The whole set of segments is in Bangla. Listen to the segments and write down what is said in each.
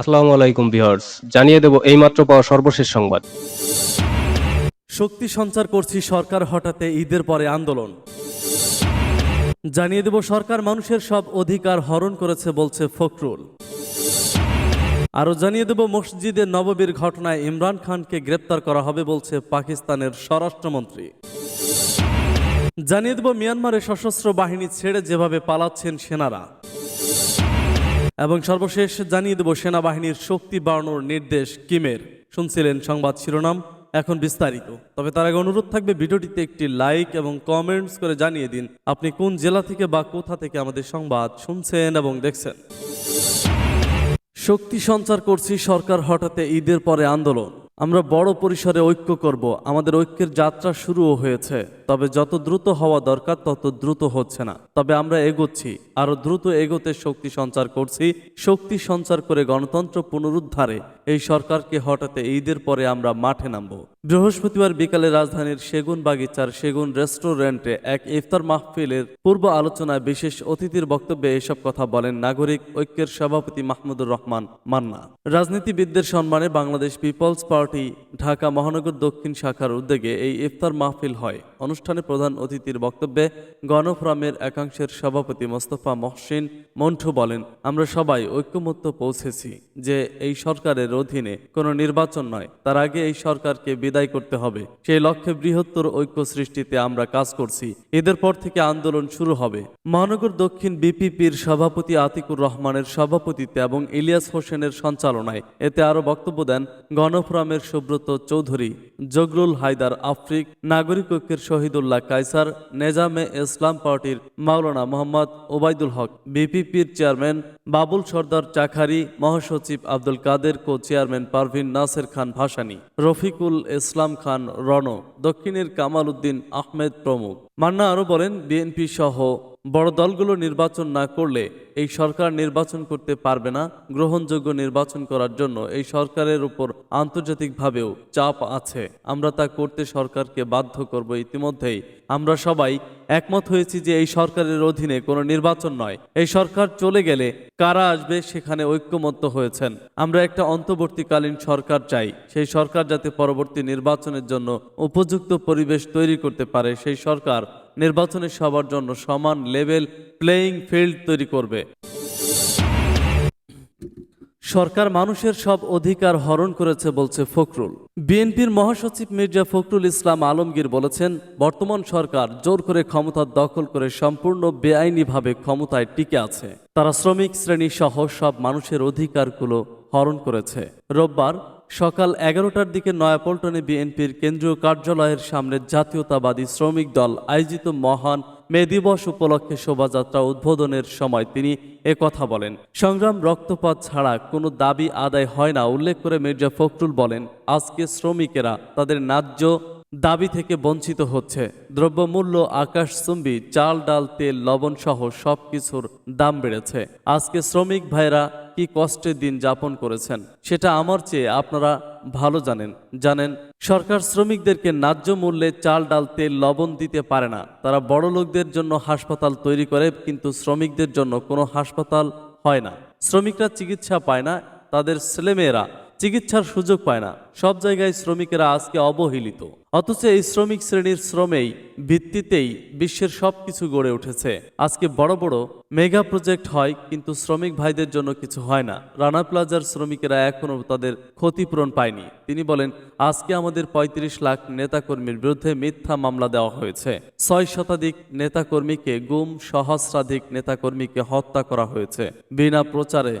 আসসালামু আলাইকুম ভিউয়ার্স, জানিয়ে দেব এইমাত্র পাওয়া সর্বশেষ সংবাদ। শক্তি সঞ্চার করছি সরকার হঠাতে ঈদের পরে আন্দোলন। জানিয়ে দেব সরকার মানুষের সব অধিকার হরণ করেছে বলছে ফখরুল। আরও জানিয়ে দেব মসজিদে নববীর ঘটনায় ইমরান খানকে গ্রেপ্তার করা হবে বলছে পাকিস্তানের স্বরাষ্ট্রমন্ত্রী। জানিয়ে দেব মিয়ানমারে সশস্ত্র বাহিনী ছেড়ে যেভাবে পালাচ্ছেন সেনারা। এবং সর্বশেষ জানিয়ে দেব সেনাবাহিনীর শক্তি বাড়ানোর নির্দেশ কিমের। শুনছিলেন সংবাদ শিরোনাম, এখন বিস্তারিত। তবে তার আগে অনুরোধ থাকবে ভিডিওটিতে একটি লাইক এবং কমেন্টস করে জানিয়ে দিন, আপনি কোন জেলা থেকে বা কোথা থেকে আমাদের সংবাদ শুনছেন এবং দেখছেন। শক্তি সঞ্চার করছি সরকার হঠাতে ঈদের পরে আন্দোলন। আমরা বড় পরিসরে ঐক্য করব, আমাদের ঐক্যের যাত্রা শুরুও হয়েছে। তবে যত দ্রুত হওয়া দরকার, তত দ্রুত হচ্ছে না। তবে আমরা এগোচ্ছি, আরও দ্রুত এগোতে শক্তি সঞ্চার করছি, শক্তি সঞ্চার করে গণতন্ত্র পুনরুদ্ধারে। এই সরকারকে হঠাতে ঈদের পরে আমরা মাঠে নামব। বৃহস্পতিবার বিকালে রাজধানীর সেগুন বাগিচার সেগুন রেস্টুরেন্টে এক ইফতার মাহফিলের পূর্ব আলোচনায় বিশেষ অতিথির বক্তব্যে এসব কথা বলেন নাগরিক ঐক্যের সভাপতি মাহমুদুর রহমান মান্না। রাজনীতিবিদদের সম্মানে বাংলাদেশ পিপলস পার্টি ঢাকা মহানগর দক্ষিণ শাখার উদ্যোগে এই ইফতার মাহফিল হয়। অনুষ্ঠানে প্রধান অতিথির বক্তব্যে গণফোরামের একাংশের সভাপতি মোস্তফা মহসিন মন্টু বলেন, আমরা সবাই ঐক্যমত্য পৌঁছেছি যে এই সরকারের অধীনে কোনো নির্বাচন নয়। তার আগে এই সরকারকে বিদায় করতে হবে। সেই লক্ষ্যে বৃহত্তর ঐক্য সৃষ্টিতে আমরা কাজ করছি। এদের পর থেকে আন্দোলন শুরু হবে। মহানগর দক্ষিণ বিপিপির সভাপতি আতিকুর রহমানের সভাপতিত্বে এবং ইলিয়াস হোসেনের সঞ্চালনায় এতে আরও বক্তব্য দেন গণফোরামের সুব্রত চৌধুরী, জগরুল হায়দার আফ্রিক, নাগরিক ঐক্যের শহীদুল্লাহ কায়সার নেজামে ইসলাম পার্টির মাওলানা মোহাম্মদ ওবায়দুল হক বিপিপির চেয়ারম্যান বাবুল সর্দার চাখারি মহাসচিব আব্দুল কাদের কো চেয়ারম্যান পারভিন নাসের খান ভাসানী, রফিকুল ইসলাম খান রণ, দক্ষিণের কামাল উদ্দিন আহমেদ প্রমুখ। মান্না আরও বলেন, বিএনপি সহ বড় দলগুলো নির্বাচন না করলে এই সরকার নির্বাচন করতে পারবে না গ্রহণযোগ্য নির্বাচন করার জন্য এই সরকারের উপর আন্তর্জাতিকভাবেও চাপ আছে। আমরা তা করতে সরকারকে বাধ্য করব ইতিমধ্যেই। আমরা সবাই একমত হয়েছি যে এই সরকারের অধীনে কোনো নির্বাচন নয়। এই সরকার চলে গেলে কারা আসবে সেখানে ঐক্যমত্য হয়েছেন। আমরা একটা অন্তর্বর্তীকালীন সরকার চাই। সেই সরকার যাতে পরবর্তী নির্বাচনের জন্য উপযুক্ত পরিবেশ তৈরি করতে পারে, সেই সরকার নির্বাচনে সবার জন্য সমান লেভেল প্লেয়িং ফিল্ড তৈরি করবে। সরকার মানুষের সব অধিকার হরণ করেছে বলছে ফখরুল। বিএনপির মহাসচিব মির্জা ফখরুল ইসলাম আলমগীর বলেছেন, বর্তমান সরকার জোর করে ক্ষমতা দখল করে সম্পূর্ণ বেআইনিভাবে ক্ষমতায় টিকে আছে। তারা শ্রমিক শ্রেণি সহ সব মানুষের অধিকারগুলো হরণ করেছে। রোববার সকাল এগারোটার দিকে নয়াপল্টনে বিএনপির কেন্দ্রীয় কার্যালয়ের সামনে জাতীয়তাবাদী শ্রমিক দল আয়োজিত মহান মে দিবস উপলক্ষে শোভাযাত্রা উদ্বোধনের সময় তিনি কথা বলেন। সংগ্রাম রক্তপাত ছাড়া কোনো দাবি আদায় হয় না, উল্লেখ করে মির্জা ফখরুল বলেন, আজকে শ্রমিকেরা তাদের ন্যায্য দাবি থেকে বঞ্চিত হচ্ছে। দ্রব্যমূল্য আকাশচুম্বী চাল, ডাল, তেল, লবণ সহ সব কিছুর দাম বেড়েছে। আজকে শ্রমিক ভাইরা কি কষ্টে দিন যাপন করেছেন, সেটা আমার চেয়ে আপনারা ভালো জানেন। জানেন, সরকার শ্রমিকদেরকে ন্যায্য মূল্যে চাল, ডাল, তেল, লবণ দিতে পারে না। তারা বড় লোকদের জন্য হাসপাতাল তৈরি করে, কিন্তু শ্রমিকদের জন্য কোনো হাসপাতাল হয় না। শ্রমিকরা চিকিৎসা পায় না, তাদের ছেলেমেয়েরা চিকিৎসার সুযোগ পায় না। সব জায়গায় শ্রমিকেরা আজকে অবহেলিত। অথচ এই শ্রমিক শ্রেণির শ্রমেই, ভিত্তিতেই বিশ্বের সব কিছু গড়ে উঠেছে। আজকে বড় বড় মেগা প্রজেক্ট হয়, কিন্তু শ্রমিক ভাইদের জন্য কিছু হয় না। রানা প্লাজার শ্রমিকেরা এখনও তাদের ক্ষতিপূরণ পায়নি। তিনি বলেন, আজকে আমাদের ৩৫ লাখ নেতাকর্মীর বিরুদ্ধে মিথ্যা মামলা দেওয়া হয়েছে। ছয় শতাধিক নেতাকর্মীকে গুম, সহস্রাধিক নেতাকর্মীকে হত্যা করা হয়েছে। বিনা প্রচারে,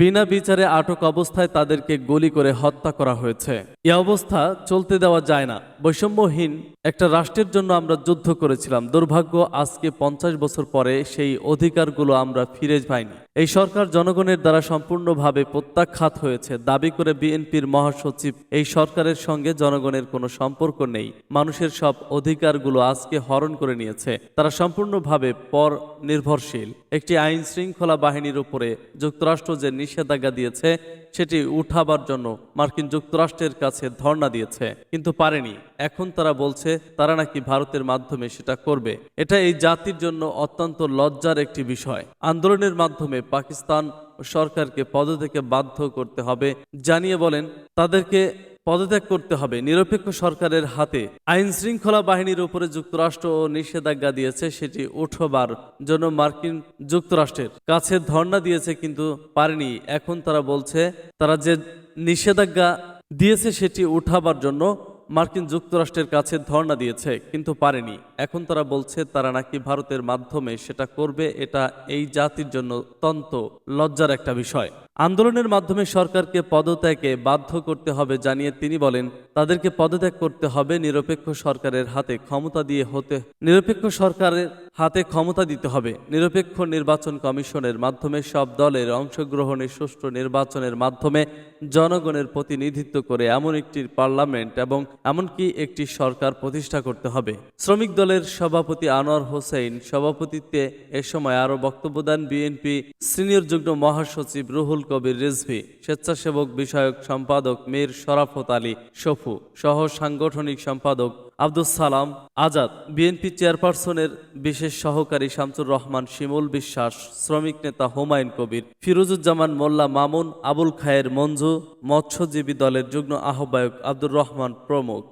বিনা বিচারে আটক অবস্থায় তাদেরকে গুলি করে হত্যা করা হয়েছে। এ অবস্থা চলতে দেওয়া যায় না। বৈষম্যহীন একটা রাষ্ট্রের জন্য আমরা যুদ্ধ করেছিলাম। দুর্ভাগ্য, আজকে পঞ্চাশ বছর পরে সেই অধিকারগুলো আমরা ফিরে পাইনি। এই সরকার জনগণের দ্বারা সম্পূর্ণভাবে প্রত্যাখ্যাত হয়েছে। দাবি করে বিএনপির মহাসচিব, এই সরকারের সঙ্গে জনগণের কোনো সম্পর্ক নেই। মানুষের সব অধিকারগুলো আজকে হরণ করে নিয়েছে। তারা সম্পূর্ণভাবে পর নির্ভরশীল। একটি আইন শৃঙ্খলা বাহিনীর উপরে যুক্তরাষ্ট্র যে নিষেধাজ্ঞা দিয়েছে, সেটি উঠাবার জন্য মার্কিন যুক্তরাষ্ট্রের কাছে ধর্ণা দিয়েছে, কিন্তু পারেনি। এখন তারা বলছে, তারা নাকি ভারতের মাধ্যমে সেটা করবে। এটা এই জাতির জন্য অত্যন্ত লজ্জার একটি বিষয়। আন্দোলনের মাধ্যমে পাকিস্তান সরকারকে পদত্যাগে বাধ্য করতে হবে। জানিয়ে বলেন, তাদেরকে পদত্যাগ করতে হবে। নিরপেক্ষ সরকারের হাতে আইন শৃঙ্খলা বাহিনীর উপরে যুক্তরাষ্ট্র ও নিষেধাজ্ঞা দিয়েছে, সেটি উঠবার জন্য মার্কিন যুক্তরাষ্ট্রের কাছে ধর্ণা দিয়েছে, কিন্তু পারেনি। এখন তারা বলছে, তারা যে নিষেধাজ্ঞা দিয়েছে, সেটি উঠাবার জন্য মার্কিন যুক্তরাষ্ট্রের কাছে ধর্ণা দিয়েছে, কিন্তু পারেনি। এখন তারা বলছে, তারা নাকি ভারতের মাধ্যমে সেটা করবে, এটা এই জাতির জন্য অত্যন্ত লজ্জার একটা বিষয়। আন্দোলনের মাধ্যমে সরকারকে পদত্যাগে বাধ্য করতে হবে জানিয়ে তিনি বলেন, তাদেরকে পদত্যাগ করতে হবে, নিরপেক্ষ সরকারের হাতে ক্ষমতা দিয়ে হতে, নিরপেক্ষ সরকারের হাতে ক্ষমতা দিতে হবে। নিরপেক্ষ নির্বাচন কমিশনের মাধ্যমে সব দলের অংশগ্রহণে সুষ্ঠু নির্বাচনের মাধ্যমে জনগণের প্রতিনিধিত্ব করে এমন একটি পার্লামেন্ট এবং এমনকি একটি সরকার প্রতিষ্ঠা করতে হবে। শ্রমিক দলের সভাপতি আনোয়ার হোসেন সভাপতিত্বে এ সময় আরও বক্তব্য দেন বিএনপি সিনিয়র যুগ্ম মহাসচিব রুহুল কবির রিজভি, স্বেচ্ছাসেবক বিষয়ক সম্পাদক মীর শরাফত আলী শফু সহ সাংগঠনিক সম্পাদক আব্দুস সালাম আজাদ। বিএনপি চেয়ারপারসনের বিশেষ সহকারী শামসুর রহমান, শিমুল বিশ্বাস, শ্রমিক নেতা হুমায়ুন কবির, ফিরোজুজ্জামান মোল্লা মামুন, আবুল খায়ের মঞ্জু, মৎস্যজীবী দলের যুগ্ম আহ্বায়ক আব্দুর রহমান প্রমুখ।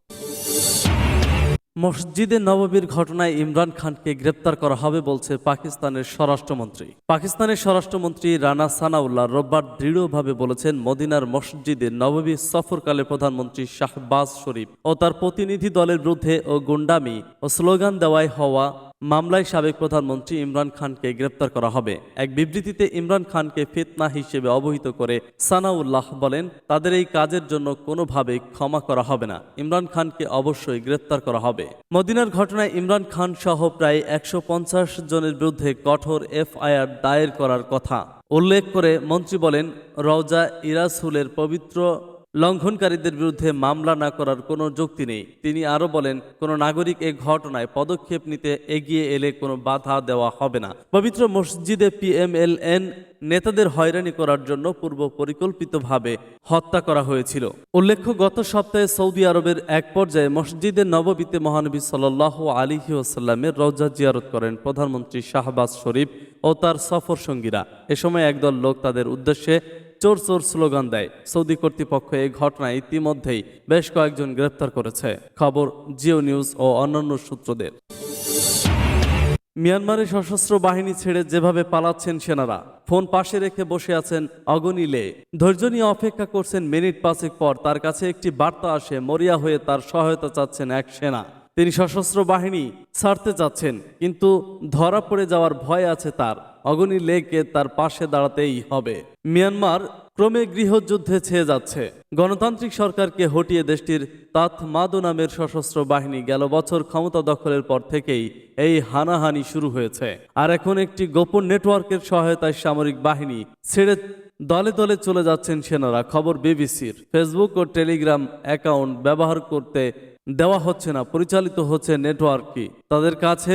মসজিদে নববীর ঘটনায় ইমরান খানকে গ্রেপ্তার করা হবে বলছে পাকিস্তানের স্বরাষ্ট্রমন্ত্রী। পাকিস্তানের স্বরাষ্ট্রমন্ত্রী রানা সানাউল্লাহ রোববার দৃঢ়ভাবে বলেছেন, মদিনার মসজিদে নববী সফরকালে প্রধানমন্ত্রী শাহবাজ শরীফ ও তার প্রতিনিধি দলের বিরুদ্ধে ও গুন্ডামি ও স্লোগান দেওয়ায় হওয়া মামলায় সাবেক প্রধানমন্ত্রী ইমরান খানকে গ্রেপ্তার করা হবে। এক বিবৃতিতে ইমরান খানকে ফিতনা হিসেবে অবহিত করে সানাউল্লাহ বলেন, তাদের এই কাজের জন্য কোনোভাবেই ক্ষমা করা হবে না। ইমরান খানকে অবশ্যই গ্রেপ্তার করা হবে। মদিনার ঘটনায় ইমরান খান সহ প্রায় একশো পঞ্চাশ জনের বিরুদ্ধে কঠোর এফআইআর দায়ের করার কথা উল্লেখ করে মন্ত্রী বলেন, রওজা ইরাসুলের পবিত্র লঙ্ঘনকারীদের বিরুদ্ধে মামলা না করার কোনো যুক্তি নেই। তিনি আরও বলেন, কোনো নাগরিক এ ঘটনায় পদক্ষেপ নিতে এগিয়ে এলে কোনো বাধা দেওয়া হবে না। পবিত্র মসজিদে পিএমএলএন নেতাদের হয়রানি করার জন্য পূর্ব পরিকল্পিতভাবে হত্যা করা হয়েছিল। উল্লেখ্য, গত সপ্তাহে সৌদি আরবের এক পর্যায়ে মসজিদের নববীতে মহানবী সাল্লাহ আলিহি ওসাল্লামের রওজা জিয়ারত করেন প্রধানমন্ত্রী শাহবাজ শরীফ ও তার সফর সঙ্গীরা এ সময় একদল লোক তাদের উদ্দেশ্যে চোর চোর স্লোগান দেয়। সৌদি কর্তৃপক্ষ এই ঘটনায় ইতিমধ্যেই বেশ কয়েকজন গ্রেপ্তার করেছে। খবর জিও নিউজ ও অন্যান্য সূত্রদের। মিয়ানমারের সশস্ত্র বাহিনী ছেড়ে যেভাবে পালাচ্ছেন সেনারা, ফোন পাশে রেখে বসে আছেন অগনিলে ধৈর্য নিয়ে অপেক্ষা করছেন মিনিট পাঁচেক পর তার কাছে একটি বার্তা আসে, মরিয়া হয়ে তার সহায়তা চাচ্ছেন এক সেনা। তিনি সশস্ত্র বাহিনী ছাড়তে চাচ্ছেন কিন্তু ধরা পড়ে যাওয়ার ভয় আছে তার। অগনি লেকে তার পাশে দাঁড়াতেই হবে। মিয়ানমার ক্রমে গৃহযুদ্ধে ছেয়ে যাচ্ছে। গণতান্ত্রিক সরকারকে হটিয়ে দেশটির তাতমাদু নামের সশস্ত্র বাহিনী গেল বছর ক্ষমতা দখলের পর থেকেই এই হানাহানি শুরু হয়েছে। আর এখন একটি গোপন নেটওয়ার্কের সহায়তায় সামরিক বাহিনী ছেড়ে দলে দলে চলে যাচ্ছেন সেনারা, খবর বিবিসির। ফেসবুক ও টেলিগ্রাম অ্যাকাউন্ট ব্যবহার করতে দেওয়া হচ্ছে না, পরিচালিত হচ্ছে নেটওয়ার্কটি তাদের কাছে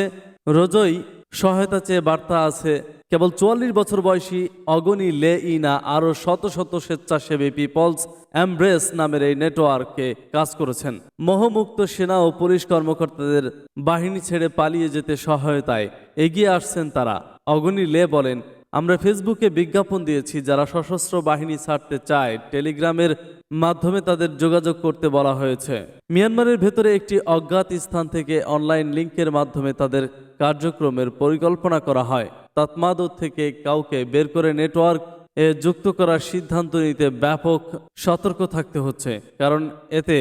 রোজই সহায়তা চেয়ে বার্তা আছে কেবল চুয়াল্লিশ বছর বয়সী অগনি লে ইনা আরও শত শত স্বেচ্ছাসেবী পিপলস অ্যাম্ব্রেস নামের এই নেটওয়ার্কে কাজ করেছেন। মোহমুক্ত সেনা ও পুলিশ কর্মকর্তাদের বাহিনী ছেড়ে পালিয়ে যেতে সহায়তায় এগিয়ে আসছেন তারা। অগনি লে বলেন আমরা ফেসবুকে বিজ্ঞাপন দিয়েছি যারা সশস্ত্র বাহিনী ছাড়তে চায়। টেলিগ্রামের মাধ্যমে তাদের যোগাযোগ করতে বলা হয়েছে। মিয়ানমারের ভেতরে একটি অজ্ঞাত স্থান থেকে অনলাইন লিঙ্কের মাধ্যমে তাদের কার্যক্রমের পরিকল্পনা করা হয়। তাতমাদু থেকে কাউকে বের করে নেটওয়ার্ক এ যুক্ত করার সিদ্ধান্ত নিতে ব্যাপক সতর্ক থাকতে হচ্ছে, কারণ এতে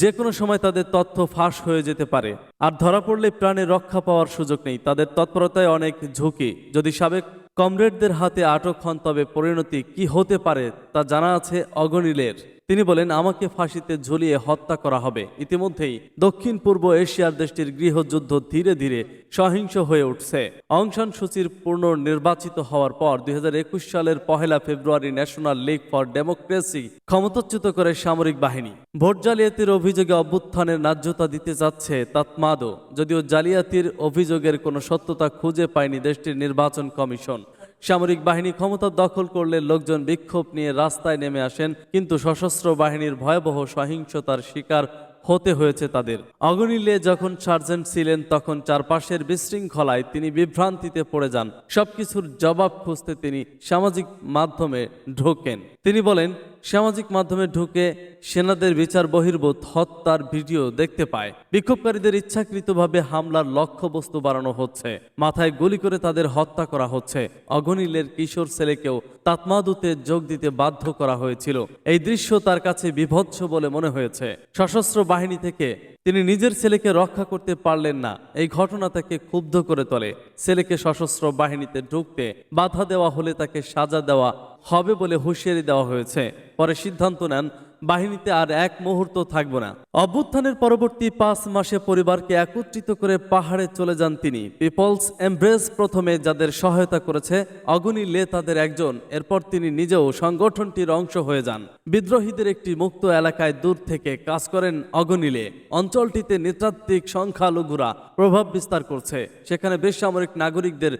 যে কোনো সময় তাদের তথ্য ফাঁস হয়ে যেতে পারে। আর ধরা পড়লে প্রাণে রক্ষা পাওয়ার সুযোগ নেই, তাদের তৎপরতায় অনেক ঝুঁকি। যদি সাবেক কমরেডদের হাতে আটক হন তবে পরিণতি কি হতে পারে তা জানা আছে অগণিলের। তিনি বলেন, আমাকে ফাঁসিতে ঝুলিয়ে হত্যা করা হবে। ইতিমধ্যেই দক্ষিণ পূর্ব এশিয়ার দেশটির গৃহযুদ্ধ ধীরে ধীরে সহিংস হয়ে উঠছে। অংশান সূচির পূর্ণ নির্বাচিত হওয়ার পর দুই হাজার একুশ সালের পহেলা ফেব্রুয়ারি ন্যাশনাল লীগ ফর ডেমোক্রেসি ক্ষমতাচ্যুত করে সামরিক বাহিনী। ভোট জালিয়াতির অভিযোগে অভ্যুত্থানের ন্যায্যতা দিতে যাচ্ছে তাতমাদো। যদিও জালিয়াতির অভিযোগের কোনো সত্যতা খুঁজে পায়নি দেশটির নির্বাচন কমিশন। সামরিক বাহিনী ক্ষমতা দখল করলে লোকজন বিক্ষোভ নিয়ে রাস্তায় নেমে আসেন, কিন্তু সশস্ত্র বাহিনীর ভয়াবহ সহিংসতার শিকার হতে হয়েছে তাদের। অগনিলে যখন সার্জেন্ট ছিলেন, তখন চারপাশের বিশৃঙ্খলায় তিনি বিভ্রান্তিতে পড়ে যান। সবকিছুর জবাব খুঁজতে তিনি সামাজিক মাধ্যমে ঢোকেন। তিনি বলেন সামাজিক মাধ্যমে ঢুকে সেনাদের বিচার বহির্ভূত হত্যার ভিডিও দেখতে পায়। বিক্ষোভকারীদের ইচ্ছাকৃতভাবে হামলার লক্ষ্যবস্তু বাড়ানো হচ্ছে। মাথায় গুলি করে তাদের হত্যা করা হচ্ছে। অগনিলের কিশোর ছেলেকেও তাতমাদুতে যোগ দিতে বাধ্য করা হয়েছিল। এই দৃশ্য তার কাছে বিভৎস বলে মনে হয়েছে। সশস্ত্র বাহিনী থেকে তিনি নিজের ছেলেকে রক্ষা করতে পারলেন না। এই ঘটনা তাকে ক্ষুব্ধ করে তোলে। ছেলেকে সশস্ত্র বাহিনীতে ঢুকতে বাধা দেওয়া হলে তাকে সাজা দেওয়া হবে বলে হুঁশিয়ারি দেওয়া হয়েছে। পরে সিদ্ধান্ত নেন বাহিনীতে আর এক মুহূর্ত থাকব না। অভ্যুত্থানের পরবর্তী পাঁচ মাসে পরিবারকে একত্রিত করে পাহাড়ে চলে যান তিনি। পিপলস এমব্রেস প্রথমে যাদের সহায়তা করেছে অগনি লে তাদের একজন। এরপর তিনি নিজেও সংগঠনটির অংশ হয়ে যান। বিদ্রোহীদের একটি মুক্ত এলাকায় দূর থেকে কাজ করেন অগনিলে অঞ্চলটিতে নৃতাত্ত্বিক সংখ্যালঘুরা প্রভাব বিস্তার করছে। সেখানে বেসামরিক নাগরিকদের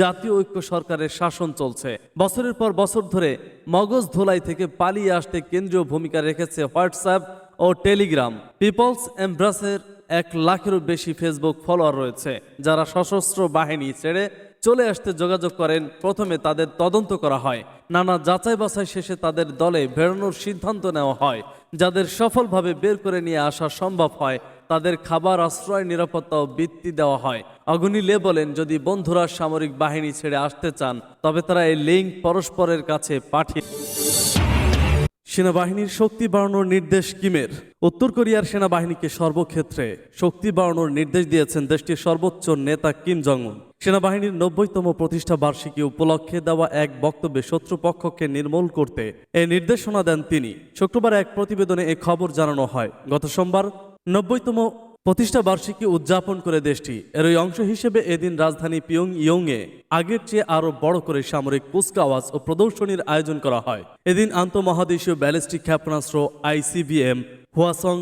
জাতীয় ঐক্য সরকারের শাসন চলছে। বছরের পর বছর ধরে মগজ ধোলাই থেকে পালিয়ে আসতে কেন্দ্রীয় ভূমিকা রেখেছে হোয়াটসঅ্যাপ ও টেলিগ্রাম। পিপলস এমব্রাসের এক লাখেরও বেশি ফেসবুক ফলোয়ার রয়েছে, যারা সশস্ত্র বাহিনী ছেড়ে চলে আসতে যোগাযোগ করেন। প্রথমে তাদের তদন্ত করা হয়। নানা যাচাই বাছাই শেষে তাদের দলে বেরোনোর সিদ্ধান্ত নেওয়া হয়। যাদের সফলভাবে বের করে নিয়ে আসা সম্ভব হয়, তাদের খাবার আশ্রয়, নিরাপত্তা ও বৃত্তি দেওয়া হয়। অগুনি লে বলেন, যদি বন্ধুরা সামরিক বাহিনী ছেড়ে আসতে চান, তবে তারা এই লিঙ্ক পরস্পরের কাছে পাঠিয়ে সেনাবাহিনীর শক্তি বাড়ানোর নির্দেশ কিমের? উত্তর কোরিয়ার সেনাবাহিনীকে সর্বক্ষেত্রে শক্তি বাড়ানোর নির্দেশ দিয়েছেন দেশটির সর্বোচ্চ নেতা কিম জং উন সেনাবাহিনীর নব্বইতম প্রতিষ্ঠা বার্ষিকী উপলক্ষে দেওয়া এক বক্তব্যে শত্রুপক্ষকে নির্মূল করতে এই নির্দেশনা দেন তিনি। শুক্রবার এক প্রতিবেদনে এ খবর জানানো হয়। গত সোমবার নব্বইতম প্রতিষ্ঠা বার্ষিকী উদযাপন করে দেশটি। এর ওই অংশ হিসেবে এদিন রাজধানী পিয়ং ইয়ংয়ে আগের চেয়ে আরও বড় করে সামরিক কুচকাওয়াজ ও প্রদর্শনীর আয়োজন করা হয়। এদিন আন্তঃমহাদেশীয় ব্যালিস্টিক ক্ষেপণাস্ত্র আইসিবিএম, হুয়াসং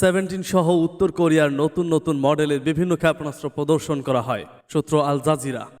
সেভেন্টিন সহ উত্তর কোরিয়ার নতুন নতুন মডেলের বিভিন্ন ক্ষেপণাস্ত্র প্রদর্শন করা হয়। সূত্র আল জাজিরা।